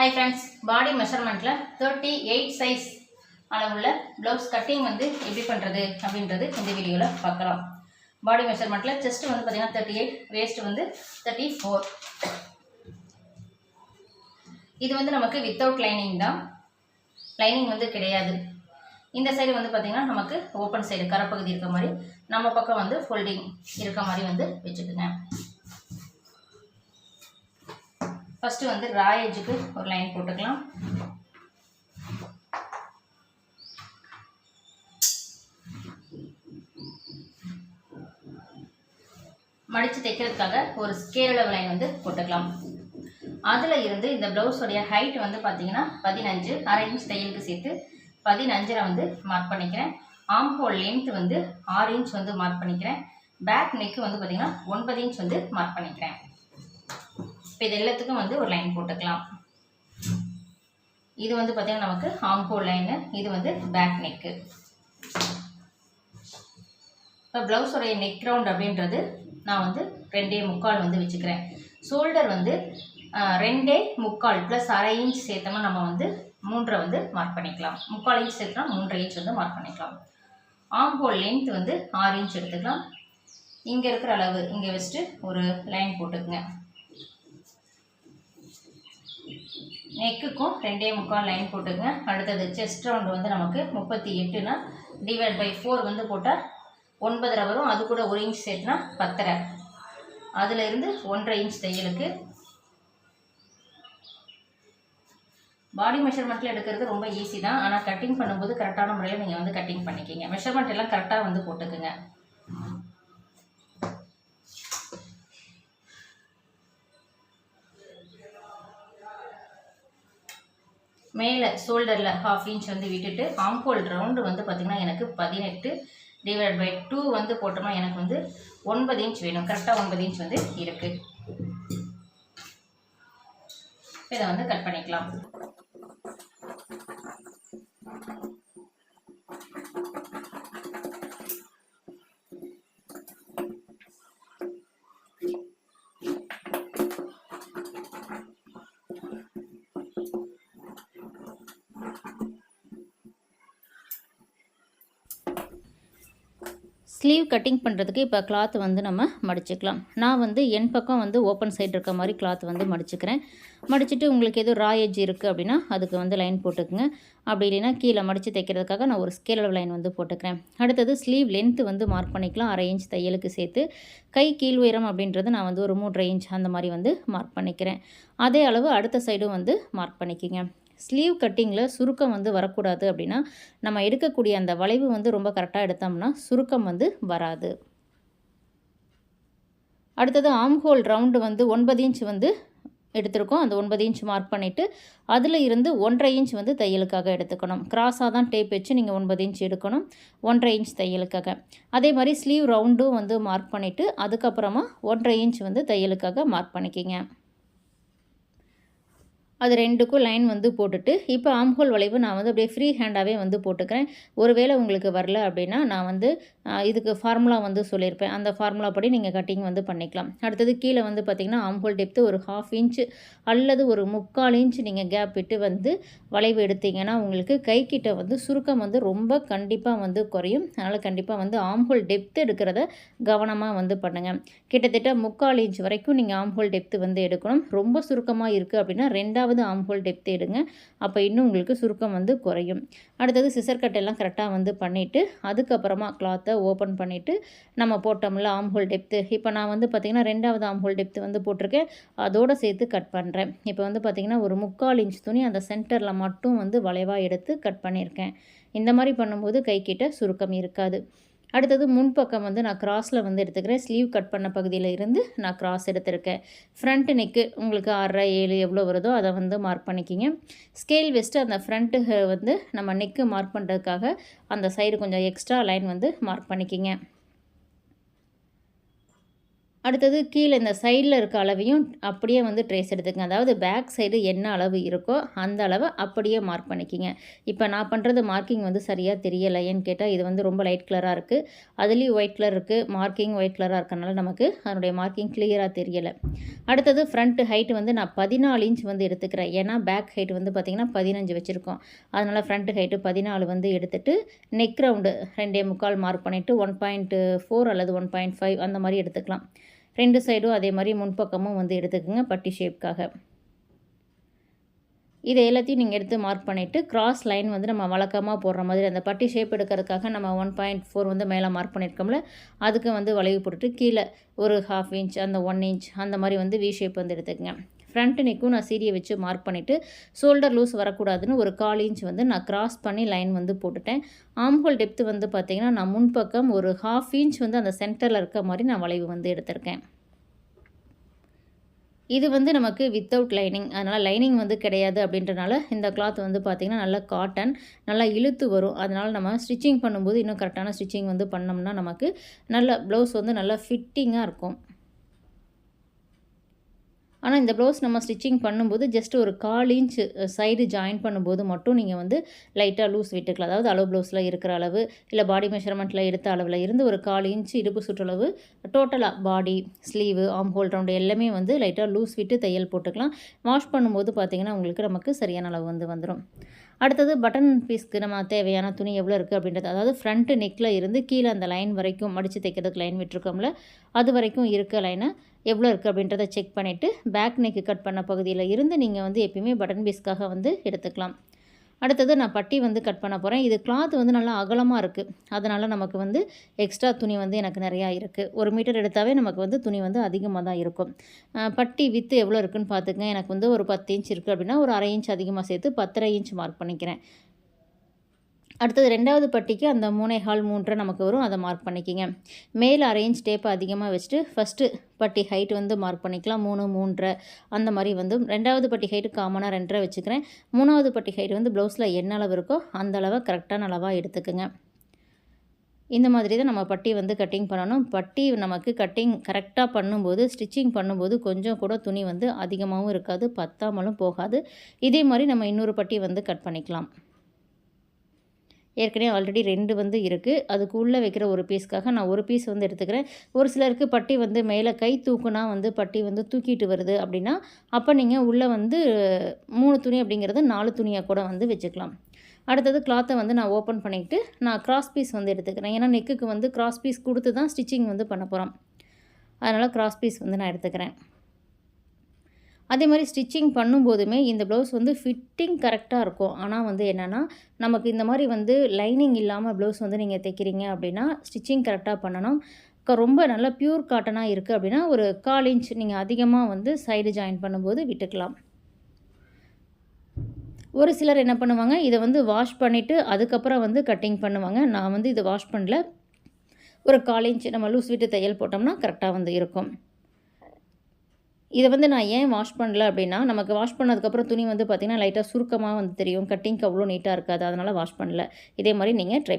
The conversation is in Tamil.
ஹாய் ஃப்ரெண்ட்ஸ் பாடி மெஷர்மெண்ட்டில் தேர்ட்டி எயிட் சைஸ் அளவுள்ள ப்ளவுஸ் கட்டிங் வந்து எப்படி பண்ணுறது அப்படின்றது இந்த வீடியோவில் பார்க்கலாம். பாடி மெஷர்மெண்ட்டில் செஸ்ட் வந்து பார்த்தீங்கன்னா தேர்ட்டி எயிட் வேஸ்ட் வந்து தேர்ட்டி ஃபோர் இது வந்து நமக்கு வித்தவுட் லைனிங் தான். லைனிங் வந்து கிடையாது. இந்த சைடு வந்து பார்த்திங்கன்னா நமக்கு ஓப்பன் சைடு கரப்பகுதி இருக்க மாதிரி. நம்ம பக்கம் வந்து ஃபோல்டிங் இருக்க மாதிரி வந்து வச்சுக்கோங்க. ஃபஸ்ட்டு வந்து ரா எஜுக்கு ஒரு லைன் போட்டுக்கலாம். மடித்து தைக்கிறதுக்காக ஒரு ஸ்கேல் அளவு லைன் வந்து போட்டுக்கலாம். அதில் இருந்து இந்த ப்ளவுஸோடைய ஹைட் வந்து பார்த்தீங்கன்னா பதினஞ்சு அரை இன்ச் தையலுக்கு சேர்த்து பதினஞ்சரை வந்து மார்க் பண்ணிக்கிறேன். ஆம்போல் லென்த் வந்து ஆறு இன்ச் வந்து மார்க் பண்ணிக்கிறேன். பேக் நெக்கு வந்து பார்த்தீங்கன்னா ஒன்பது இன்ச் வந்து மார்க் பண்ணிக்கிறேன். இப்போ இது எல்லாத்துக்கும் வந்து ஒரு லைன் போட்டுக்கலாம். இது வந்து பார்த்தீங்கன்னா நமக்கு ஆம் லைனு இது வந்து பேக் நெக்கு இப்போ ப்ளவுஸோடைய நெக் ரவுண்ட் அப்படின்றது நான் வந்து ரெண்டே முக்கால் வந்து வச்சுக்கிறேன். ஷோல்டர் வந்து ரெண்டே முக்கால் ப்ளஸ் அரை இன்ச் சேர்த்தோம்னா நம்ம வந்து மூன்றை வந்து மார்க் பண்ணிக்கலாம். முக்கால் இன்ச் சேர்த்தோம்னா மூன்றரை இன்ச் வந்து மார்க் பண்ணிக்கலாம். ஆம்போல் லென்த் வந்து ஆறு இன்ச் எடுத்துக்கலாம். இங்கே இருக்கிற அளவு இங்கே வச்சுட்டு ஒரு லைன் போட்டுக்குங்க. நெக்குக்கும் ரெண்டே முக்கால் லைன் போட்டுங்க. அடுத்தது செஸ்ட் ரவுண்டு வந்து நமக்கு முப்பத்தி எட்டுனா டிவைட் பை ஃபோர் வந்து போட்டால் ஒன்பதரை வரும். அது கூட ஒரு இன்ச் சேர்த்துனா பத்தரை. அதில் இருந்து ஒன்றரை இன்ச் தையலுக்கு. பாடி மெஷர்மெண்ட்டில் எடுக்கிறது ரொம்ப ஈஸி தான். ஆனால் கட்டிங் பண்ணும்போது கரெக்டான முறையில் நீங்கள் வந்து கட்டிங் பண்ணிக்கிங்க. மெஷர்மெண்ட் எல்லாம் கரெக்டாக வந்து போட்டுக்குங்க. மேலே ஷோல்டரில் ஹாஃப் இன்ச் வந்து விட்டுட்டு ஆம்கோல் ரவுண்டு வந்து பார்த்திங்கன்னா எனக்கு பதினெட்டு டிவைட் பை டூ வந்து போட்டோம்னா எனக்கு வந்து ஒன்பது இன்ச் வேணும். கரெக்டாக ஒன்பது இன்ச் வந்து இருக்குது இதை வந்து கட் பண்ணிக்கலாம். ஸ்லீவ் கட்டிங் பண்ணுறதுக்கு இப்போ கிளாத் வந்து நம்ம மடிச்சுக்கலாம். நான் வந்து என் பக்கம் வந்து ஓப்பன் சைடு இருக்க மாதிரி கிளாத் வந்து மடிச்சுக்கிறேன். மடிச்சுட்டு உங்களுக்கு எதுவும் ரா எஜ் இருக்குது அப்படின்னா அதுக்கு வந்து லைன் போட்டுக்குங்க. அப்படி இல்லைன்னா கீழே மடித்து தைக்கிறதுக்காக நான் ஒரு ஸ்கேல் அளவு லைன் வந்து போட்டுக்கிறேன். அடுத்தது ஸ்லீவ் லென்த்து வந்து மார்க் பண்ணிக்கலாம். அரை இன்ச் தையலுக்கு சேர்த்து கை கீழ் உயரம் அப்படின்றது நான் வந்து ஒரு மூன்றரை இன்ச் அந்த மாதிரி வந்து மார்க் பண்ணிக்கிறேன். அதே அளவு அடுத்த சைடும் வந்து மார்க் பண்ணிக்கிங்க. ஸ்லீவ் கட்டிங்கில் சுருக்கம் வந்து வரக்கூடாது அப்படின்னா நம்ம எடுக்கக்கூடிய அந்த வளைவு வந்து ரொம்ப கரெக்டாக எடுத்தோம்னா சுருக்கம் வந்து வராது. அடுத்தது ஆம்ஹோல் ரவுண்டு வந்து ஒன்பது இன்ச் வந்து எடுத்திருக்கோம். அந்த ஒன்பது இன்ச் மார்க் பண்ணிவிட்டு அதில் இருந்து ஒன்றரை இன்ச் வந்து தையலுக்காக எடுத்துக்கணும். கிராஸாக தான் டேப் வச்சு நீங்கள் ஒன்பது இன்ச் எடுக்கணும். ஒன்றரை இன்ச் தையலுக்காக. அதே மாதிரி ஸ்லீவ் ரவுண்டும் வந்து மார்க் பண்ணிவிட்டு அதுக்கப்புறமா ஒன்றரை இன்ச் வந்து தையலுக்காக மார்க் பண்ணிக்கிங்க. அது ரெண்டுக்கும் லைன் வந்து போட்டுட்டு இப்போ ஆம்ஹோல் வளைவு நான் வந்து அப்படியே ஃப்ரீ ஹேண்டாகவே வந்து போட்டுக்கிறேன். ஒருவேளை உங்களுக்கு வரல அப்படின்னா நான் வந்து இதுக்கு ஃபார்முலா வந்து சொல்லியிருப்பேன். அந்த ஃபார்முலா படி நீங்கள் கட்டிங் வந்து பண்ணிக்கலாம். அடுத்தது கீழே வந்து பார்த்திங்கன்னா ஆம்ஹோல் டெப்த்து ஒரு ஹாஃப் இன்ச் அல்லது ஒரு முக்கால் இன்ச் நீங்கள் கேப் விட்டு வந்து வளைவு எடுத்தீங்கன்னா உங்களுக்கு கைக்கிட்ட வந்து சுருக்கம் வந்து ரொம்ப கண்டிப்பாக வந்து குறையும். அதனால் கண்டிப்பாக வந்து ஆம்ஹோல் டெப்த் எடுக்கிறத கவனமாக வந்து பண்ணுங்கள் கிட்டத்தட்ட முக்கால் இன்ச் வரைக்கும் நீங்கள் ஆம்ஹோல் டெப்த்து வந்து எடுக்கணும். ரொம்ப சுருக்கமாக இருக்குது அப்படின்னா ரெண்டாவது ஆம்ஹோல் டெப்த் எடுங்க. அப்போ இன்னும் உங்களுக்கு சுருக்கம் வந்து குறையும். அடுத்தது சிசர் கட்டெல்லாம் கரெக்டாக வந்து பண்ணிவிட்டு அதுக்கப்புறமா கிளாத்தை ஓப்பன் பண்ணிவிட்டு நம்ம போட்டோம்ல ஆம்ஹோல் டெப்த்து இப்போ நான் வந்து பார்த்திங்கன்னா ரெண்டாவது ஆம்ஹோல் டெப்த்து வந்து போட்டிருக்கேன். அதோடு சேர்த்து கட் பண்ணுறேன் இப்போ வந்து பார்த்திங்கன்னா ஒரு முக்கால் இன்ச் துணி அந்த சென்டரில் மட்டும் வந்து வளைவாக எடுத்து கட் பண்ணியிருக்கேன். இந்த மாதிரி பண்ணும்போது கைக்கிட்ட சுருக்கம் இருக்காது. அடுத்தது முன்பக்கம் வந்து நான் கிராஸில் வந்து எடுத்துக்கிறேன். ஸ்லீவ் கட் பண்ண பகுதியில் இருந்து நான் கிராஸ் எடுத்திருக்கேன். ஃப்ரண்ட் நெக்கு உங்களுக்கு ஆறரை ஏழு எவ்வளோ வருதோ அதை வந்து மார்க் பண்ணிக்கிங்க. ஸ்கேல் வெஸ்ட்டு அந்த ஃப்ரண்ட்டு வந்து நம்ம நெக்கு மார்க் பண்ணுறதுக்காக அந்த சைடு கொஞ்சம் எக்ஸ்ட்ரா லைன் வந்து மார்க் பண்ணிக்கிங்க. அடுத்தது கீழே இந்த சைடில் இருக்க அளவையும் அப்படியே வந்து ட்ரேஸ் எடுத்துக்கங்க. அதாவது பேக் சைடு என்ன அளவு இருக்கோ அந்த அளவை அப்படியே மார்க் பண்ணிக்கிங்க. இப்போ நான் பண்ணுறது மார்க்கிங் வந்து சரியாக தெரியலை ஏன்னு கேட்டால் இது வந்து ரொம்ப லைட் கலராக இருக்குது அதுலேயும் ஒயிட் கலர் இருக்குது மார்க்கிங் ஒயிட் கலராக இருக்கனால நமக்கு அதனுடைய மார்க்கிங் கிளியராக தெரியலை. அடுத்தது ஃப்ரண்ட் ஹைட் வந்து நான் பதினாலு இன்ச் வந்து எடுத்துக்கிறேன். ஏன்னா பேக் ஹைட் வந்து பார்த்திங்கன்னா பதினஞ்சு வச்சுருக்கோம். அதனால் ஃப்ரண்ட் ஹைட்டு பதினாலு வந்து எடுத்துகிட்டு நெக் ரவுண்டு ரெண்டே முக்கால் மார்க் பண்ணிவிட்டு ஒன் பாயிண்ட் ஃபோர் அல்லது ஒன் பாயிண்ட் ஃபைவ் அந்த மாதிரி எடுத்துக்கலாம். ரெண்டு சைடும் அதே மாதிரி முன்பக்கமும் வந்து எடுத்துக்கோங்க பட்டி ஷேப்க்காக இதை எல்லாத்தையும் நீங்கள் எடுத்து மார்க் பண்ணிவிட்டு கிராஸ் லைன் வந்து நம்ம வழக்கமாக போடுற மாதிரி அந்த பட்டி ஷேப் எடுக்கிறதுக்காக நம்ம ஒன் பாயிண்ட் ஃபோர் வந்து மேலே மார்க் பண்ணியிருக்கோம்ல அதுக்கு வந்து வளைவு போட்டுட்டு கீழே ஒரு ஹாஃப் இன்ச் அந்த ஒன் இன்ச் அந்த மாதிரி வந்து வி ஷேப் வந்து எடுத்துக்கங்க. ஃப்ரண்ட் நெக்கும் நான் சீரியை வச்சு மார்க் பண்ணிவிட்டு ஷோல்டர் லூஸ் வரக்கூடாதுன்னு ஒரு கால் இன்ச் வந்து நான் கிராஸ் பண்ணி லைன் வந்து போட்டுட்டேன். ஆம்ஹோல் டெப்த்து வந்து பார்த்திங்கன்னா நான் முன்பக்கம் ஒரு ஹாஃப் இன்ச் வந்து அந்த சென்டரில் இருக்க மாதிரி நான் வளைவு வந்து எடுத்திருக்கேன். இது வந்து நமக்கு வித்தவுட் லைனிங் அதனால் லைனிங் வந்து கிடையாது அப்படின்றனால இந்த கிளாத் வந்து பார்த்திங்கன்னா நல்லா காட்டன் நல்லா இழுத்து வரும். அதனால் நம்ம ஸ்டிச்சிங் பண்ணும்போது இன்னும் கரெக்டான ஸ்டிச்சிங் வந்து பண்ணோம்னா நமக்கு நல்ல ப்ளவுஸ் வந்து நல்லா ஃபிட்டிங்காக இருக்கும். ஆனால் இந்த ப்ளவுஸ் நம்ம ஸ்டிச்சிங் பண்ணும்போது ஜஸ்ட் ஒரு கால் இன்ச் சைடு ஜாயின் பண்ணும்போது மட்டும் நீங்கள் வந்து லைட்டாக லூஸ் விட்டுக்கலாம். அதாவது அளவு ப்ளவுஸில் இருக்கிற அளவு இல்லை பாடி மெஷர்மெண்ட்டில் எடுத்த அளவில் இருந்து ஒரு கால் இன்ச் இடுப்பு சுற்றளவு டோட்டலாக body sleeve armhole round எல்லாமே வந்து லைட்டாக லூஸ் விட்டு தையல் போட்டுக்கலாம். வாஷ் பண்ணும்போது பார்த்திங்கன்னா உங்களுக்கு நமக்கு சரியான அளவு வந்து வந்துடும் அடுத்தது பட்டன் பீஸ்க்கு நம்ம தேவையான துணி எவ்வளோ இருக்குது அப்படின்றது. அதாவது ஃப்ரண்ட்டு நெக்கில் இருந்து கீழே அந்த லைன் வரைக்கும் மடித்து தைக்கிறதுக்கு லைன் விட்டுருக்கோம்ல அது வரைக்கும் இருக்க லைனை எவ்வளோ இருக்குது அப்படின்றத செக் பண்ணிவிட்டு பேக் நெக்கு கட் பண்ண பகுதியில் இருந்து நீங்கள் வந்து எப்பயுமே பட்டன் பீஸ்க்காக வந்து எடுத்துக்கலாம். அடுத்தது நான் பட்டி வந்து கட் பண்ண போகிறேன் இது கிளாத் வந்து நல்லா அகலமாக இருக்குது அதனால் நமக்கு வந்து எக்ஸ்ட்ரா துணி வந்து எனக்கு நிறையா இருக்குது ஒரு மீட்டர் எடுத்தாவே நமக்கு வந்து துணி வந்து அதிகமாக தான் இருக்கும். பட்டி வித்து எவ்வளோ இருக்குதுன்னு பார்த்துக்கங்க. எனக்கு வந்து ஒரு பத்து இன்ச் இருக்குது அப்படின்னா ஒரு அரை இன்ச் அதிகமாக சேர்த்து பத்தரை இன்ச் மார்க் பண்ணிக்கிறேன். அடுத்தது ரெண்டாவது பட்டிக்கு அந்த மூணே ஹால் மூன்றரை நமக்கு வரும். அதை மார்க் பண்ணிக்கிங்க. மேலே அரேஞ்ச் டேப்பை அதிகமாக வச்சுட்டு ஃபஸ்ட்டு பட்டி ஹைட் வந்து மார்க் பண்ணிக்கலாம். மூணு மூன்றரை அந்த மாதிரி வந்து. ரெண்டாவது பட்டி ஹைட்டு காமனாக ரெண்டரை வச்சுக்கிறேன். மூணாவது பட்டி ஹைட் வந்து ப்ளவுஸில் என்ன அளவு இருக்கோ அந்த அளவை கரெக்டான அளவாக எடுத்துக்கோங்க. இந்த மாதிரி தான் நம்ம பட்டி வந்து கட்டிங் பண்ணணும். பட்டி நமக்கு கட்டிங் கரெக்டாக பண்ணும்போது ஸ்டிச்சிங் பண்ணும்போது கொஞ்சம் கூட துணி வந்து அதிகமாகவும் இருக்காது பத்தாமலும் போகாது. இதே மாதிரி நம்ம இன்னொரு பட்டி வந்து கட் பண்ணிக்கலாம். ஏற்கனவே ஆல்ரெடி ரெண்டு வந்து இருக்குது அதுக்கு உள்ளே வைக்கிற ஒரு பீஸ்க்காக நான் ஒரு பீஸ் வந்து எடுத்துக்கிறேன். ஒரு சிலருக்கு பட்டி வந்து மேலே கை தூக்குனா வந்து பட்டி வந்து தூக்கிட்டு வருது அப்படின்னா அப்போ நீங்கள் உள்ளே வந்து மூணு துணி அப்படிங்கிறது நாலு துணியாக கூட வந்து வச்சுக்கலாம். அடுத்தது கிளாத்தை வந்து நான் ஓப்பன் பண்ணிக்கிட்டு நான் கிராஸ் பீஸ் வந்து எடுத்துக்கிறேன். ஏன்னா நெக்குக்கு வந்து கிராஸ் பீஸ் கொடுத்து தான் ஸ்டிச்சிங் வந்து பண்ண போகிறோம் அதனால் கிராஸ் பீஸ் வந்து நான் எடுத்துக்கிறேன். அதே மாதிரி ஸ்டிச்சிங் பண்ணும்போதுமே இந்த ப்ளவுஸ் வந்து ஃபிட்டிங் கரெக்டாக இருக்கும். ஆனால் வந்து என்னென்னா நமக்கு இந்த மாதிரி வந்து லைனிங் இல்லாமல் ப்ளவுஸ் வந்து நீங்கள் தைக்கிறீங்க அப்படின்னா ஸ்டிச்சிங் கரெக்டாக பண்ணணும். ரொம்ப நல்லா ப்யூர் காட்டனாக இருக்குது அப்படின்னா ஒரு கால் இன்ச் நீங்கள் அதிகமாக வந்து சைடு ஜாயின் பண்ணும்போது விட்டுக்கலாம். ஒரு சிலர் என்ன பண்ணுவாங்க இதை வந்து வாஷ் பண்ணிவிட்டு அதுக்கப்புறம் வந்து கட்டிங் பண்ணுவாங்க. நான் வந்து இதை வாஷ் பண்ணல. ஒரு கால் இன்ச் நம்ம லூஸ் விட்டு தையல் போட்டோம்னா கரெக்டாக வந்து இருக்கும். இதை வந்து நான் ஏன் வாஷ் பண்ணல அப்படின்னா நமக்கு வாஷ் பண்ணதுக்கப்புறம் துணி வந்து பார்த்திங்கன்னா லைட்டாக சுருக்கமாக வந்து தெரியும். கட்டிங்க்கு அவ்வளோ நீட்டாக இருக்காது. அதனால் வாஷ் பண்ணல. இதே மாதிரி நீங்கள் ட்ரை